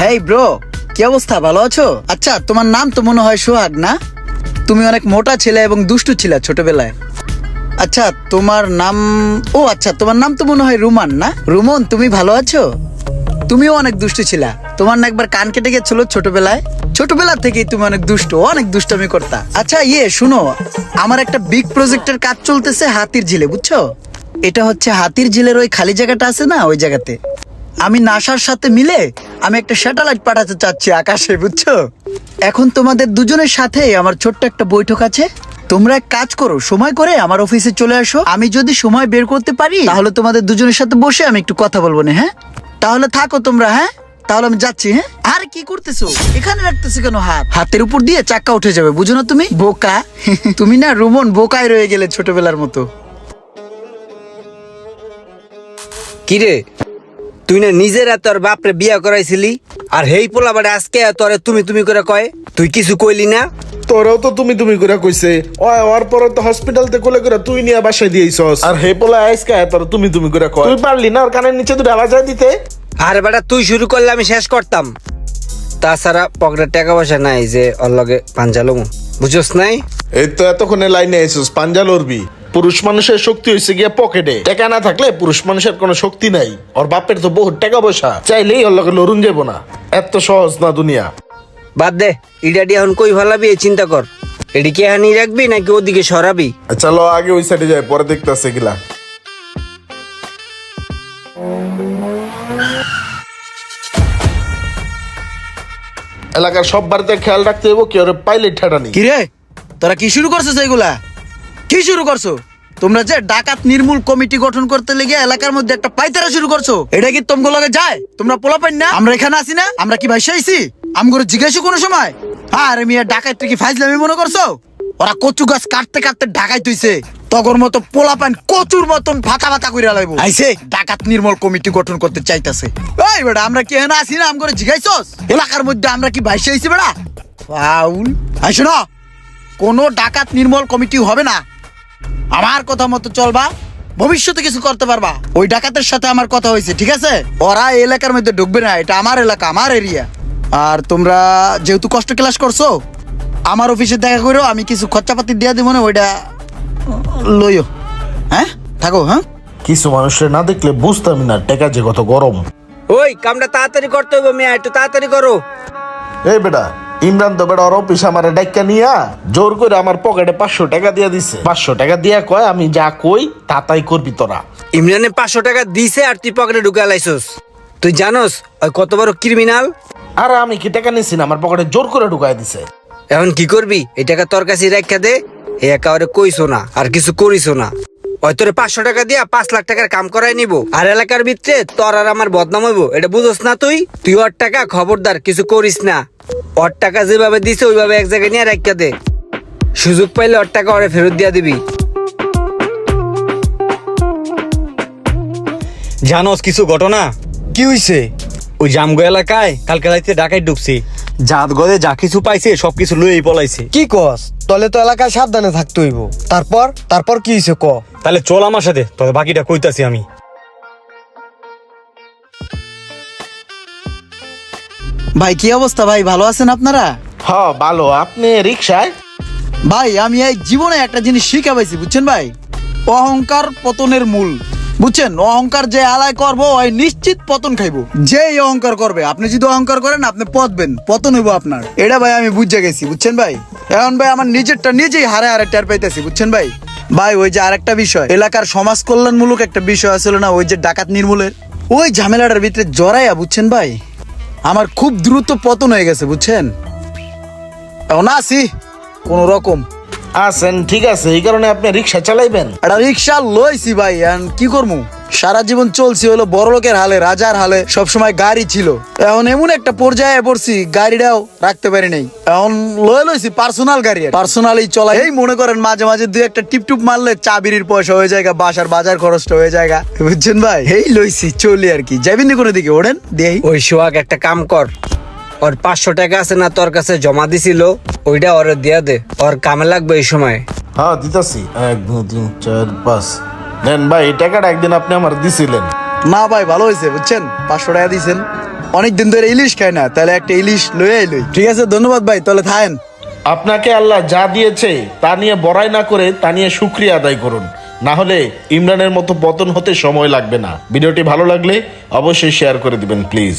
Hey bro কি অবস্থা? ভালো আছো? আচ্ছা তোমার নাম তো মনে হয় সোহাগ, না? তুমি অনেক মোটা ছিলে এবং দুষ্টু ছিলে ছোটবেলায়। আচ্ছা তোমার নাম, ও আচ্ছা তোমার নাম তো মনে হয় রুমান, না? রুমন, তুমি ভালো আছো? তুমিও অনেক দুষ্টু ছিলা। তোমার না একবার কান কেটে গেছিল ছোটবেলায়? ছোটবেলা থেকেই তুমি অনেক দুষ্ট, অনেক দুষ্টামি করতা। আচ্ছা ইয়ে শুনো, আমার একটা বিগ প্রজেক্টের কাজ চলতেছে হাতির ঝিলে, বুঝছ? এটা হচ্ছে হাতির ঝিলের ওই খালি জায়গাটা আছে না, ওই জায়গাতে? আমি নাসার সাথে মিলে আমি একটা স্যাটেলাইট পাঠাতে চাচ্ছি আকাশে, বুঝছ? এখন তোমাদের দুজনের সাথে আমার ছোট্ট একটা বৈঠক আছে। তোমরা এক কাজ করো, সময় করে আমার অফিসে চলে আসো। আমি যদি সময় বের করতে পারি, তাহলে তোমাদের দুজনের সাথে বসে আমি একটু কথা বলব না হ্যাঁ? তাহলে থাকো তোমরা হ্যাঁ? তাহলে আমি যাচ্ছি হ্যাঁ? আর, কি করতেছো? এখানে রাখতেছো কেন হাত? হাতের উপর দিয়ে চাক্কা উঠে যাবে, বুঝো না তুমি? বোকা। তুমি না রুমন বোকায় রয়ে গেলে ছোটবেলার মতো। কিরে? তুই না নিজেরা তোর বাপরে বিয়া করাইছিলি? আর হেই পোলা বাড়ে আজকে তোরে তুমি তুমি করে কয়? তুই কিছু কইলি না? তোরাও তো তুমি তুমি করে কইছে। ওই ওর পরে তো হসপিটাল তে কোলে করে তুই নিয়ে বাসায় দিয়েছস। আর হে পোলা আইসকা তোর তুমি তুমি করে কয়। তুই পারলি না ওর কানের নিচে দুটো আওয়াজ দিতে? আর বেটা তুই শুরু করলে আমি শেষ করতাম। তাছাড়া পকেটে টাকা পয়সা নাই যে ওর লগে পাঞ্জালুম বুঝছস নাই? এই তো এতক্ষণে লাইনে এসেছিস পাঞ্জা লড়বি। পুরুষ মানুষের শক্তি হয়েছে গিয়া পকেটে। টাকা না থাকলে পুরুষ মানুষের কোনো শক্তি নাই। ওর বাপের তো বহুত টাকা পয়সা। চাইলেই ওর লগে লড়ুন যাব না। এত সহজ না দুনিয়া। বাদ দে ইডাডি এখন কই এই চিন্তা কর। এডি কি হানি রাখবি নাকি ওদিকে সরাবি? চলো আগে ওই সাইডে যাই পরে দেখতেছে গিলা এলাকার সব বাড়িতে খেয়াল রাখতে হইব কি ওরে পাইলে ঠেটানি। কি রে তোরা কি শুরু করছ এইগুলা কি শুরু করছ? তোমরা যে ডাকাত নির্মূল কমিটি গঠন করতে লেগে এলাকার মধ্যে একটা পাইতারা শুরু করছ এটা কি তোমগো লগে যায়? তোমরা পোলা পাই না? আমরা এখানে আছি না? আমরা কি ভাইসা আইছি আমগো জিজ্ঞাসা কোনো সময়? আরে মিয়া ডাকাত কি ফাইজলামি মনে করছ? ওরা কচু গাছ কাটতে কাটতে ঢাকাই তুইছে তগর মতো পোলা পান কচুর মতন ফাঁকা ফাঁকা কইরা লাইবো। আইছে। ডাকাত নির্মল কমিটি গঠন করতে চাইতাছে। ওই বেটা আমরা কি এখানে আছি না? আমগো জিজ্ঞাসছস এলাকার মধ্যে আমরা কি ভাইসে আইছি বেটা? ফাউল। আইছো না কোনো ডাকাত নির্মল কমিটি হবে না। আমার কথা মতো চলবা ভবিষ্যতে কিছু করতে পারবা। ওই ডাকাতের সাথে আমার কথা হয়েছে ঠিক আছে? ওরা এই এলাকার মধ্যে ঢুকবে না এটা আমার এলাকা আমার এরিয়া। আর তোমরা যেহেতু কষ্ট ক্লাস করছ আমার অফিসে দেখা করো আমি কিছু খরচাপাতি দিয়ে দিব না ওইটা লইও। হ্যাঁ? থাকো হ্যাঁ? কিছু মানুষের না দেখলে বুঝতামই না টেকা যে কত গরম। ওই কামটা তাড়াতাড়ি করতে হবে মিয়া একটু তাড়াতাড়ি করো। এই বেটা ইমরান তো ওর অফিস আমার ডাক্কা নিয়া জোর করে আমার পকেটে পাঁচশো টাকা দিয়া দিছে। পাঁচশো টাকা দিয়া কয় আমি যা কই তা তাই করবি তোরা। ইমরানে পাঁচশো টাকা দিছে আর তুই পকেটে ঢুকে লাইছস। তুই জানোস ওই কত বড় ক্রিমিনাল আর আমি কি টাকা নিছি না আমার পকেটে জোর করে ঢুকাই দিছে। এখন কি করবি? এই টাকা তোর কাছে রেখা দে। এ একেবারে কইছো না আর কিছু করিছো না। ওই তোরে পাঁচশো টাকা দিয়া পাঁচ লাখ টাকার কাম করাই নিব। আর এলাকার ভিতরে তোর আর আমার বদনাম হইব এটা বুঝোস না তুই? তুই ওর টাকা খবরদার কিছু করিস না। ওর টাকা যেভাবে দিছে ওইভাবে এক জায়গায় নিয়ে রেখা দে। সুযোগ পাইলে ওর টাকা ওরে ফেরত দিয়া দিবি। জানোস কিছু ঘটনা? কি হইছে? ওই জামগো এলাকায় কালকে রাইতে ডাকাই ঢুকছি। জাত গদে যা কিছু পাইছে সব কিছু লুয়েই পলাইছে। কি কস? তলে তো এলাকায় সাবধানে থাকতে হইব। তারপর? তারপর কি হইছে ক? তাহলে চল আমার সাথে তবে বাকিটা কইতাছি আমি। ভাই কি অবস্থা ভাই? ভালো আছেন আপনারা? হ ভালো। আপনি রিক্সায় ভাই আমি এই জীবনে একটা জিনিস শিখা পাইছি বুঝছেন ভাই? অহংকার পতনের মূল। বুঝছেন? অহংকার যে আলায় করব ওই নিশ্চিত পতন খাইবো। যেই অহংকার করবে আপনি যদি অহংকার করেন আপনি পতবেন পতন হইব আপনার। এটা ভাই আমি বুঝে গেছি বুঝছেন ভাই? এখন ভাই আমার নিজেরটা নিজেই হারে হারে টের পাইতেছি বুঝছেন ভাই? ভাই ওই যে আরেকটা বিষয় এলাকার সমাজ কল্যাণমূলক একটা বিষয় আছিল না ওই যে ডাকাত নির্মূলের? ওই ঝামেলাটার ভিতরে জড়াইয়া বুঝছেন ভাই? আমার খুব দ্রুত পতন হয়ে গেছে বুঝছেন? এখন আসি কোন রকম। আছেন ঠিক আছে এই কারণে আপনি রিক্সা চালাইবেন। একটা রিক্সা লইছি ভাই এখন কি করব সারা জীবন চলছি হলো বড় লোকের হালে রাজার হালে সবসময় গাড়ি ছিল। এখন এমন একটা পর্যায়ে পড়ছি গাড়িটাও রাখতে পারি নাই। এখন লয়ে লইছি পার্সোনাল গাড়ি পার্সোনালি চলাই এই মনে করেন মাঝে মাঝে দুই একটা টিপ টুপ মারলে চা বিড়ির পয়সা হয়ে যায় বাসার বাজার খরচটা হয়ে যায় বুঝছেন ভাই? এই লইছি চলি আর কি। যাবেন নি কোনো দিকে ওড়েন দেই। ওই সোহাগ একটা কাম কর। ওর পাঁচশো টাকা আছে না তোর কাছে জমা দিছিল ওইটা ওর দিয়া দে। ওর কামে লাগবে এই সময়। হ্যাঁ দিতাছি। এক দুই তিন চার পাঁচ। নেন ভাই এই টাকাটা একদিন আপনি আমার দিছিলেন। না ভাই ভালো হয়েছে বুঝছেন? পাঁচশো টাকা দিয়েছেন। অনেক দিন ধরে ইলিশ খায় না তাহলে একটা ইলিশ লয়ে আইলই ঠিক আছে ধন্যবাদ ভাই তাহলে থাকেন। আপনাকে আল্লাহ যা দিয়েছে তা নিয়ে বড়াই না করে তা নিয়ে সুক্রিয়া আদায় করুন। না হলে ইমরানের মতো পতন হতে সময় লাগবে না। ভিডিওটি ভালো লাগলে অবশ্যই শেয়ার করে দিবেন প্লিজ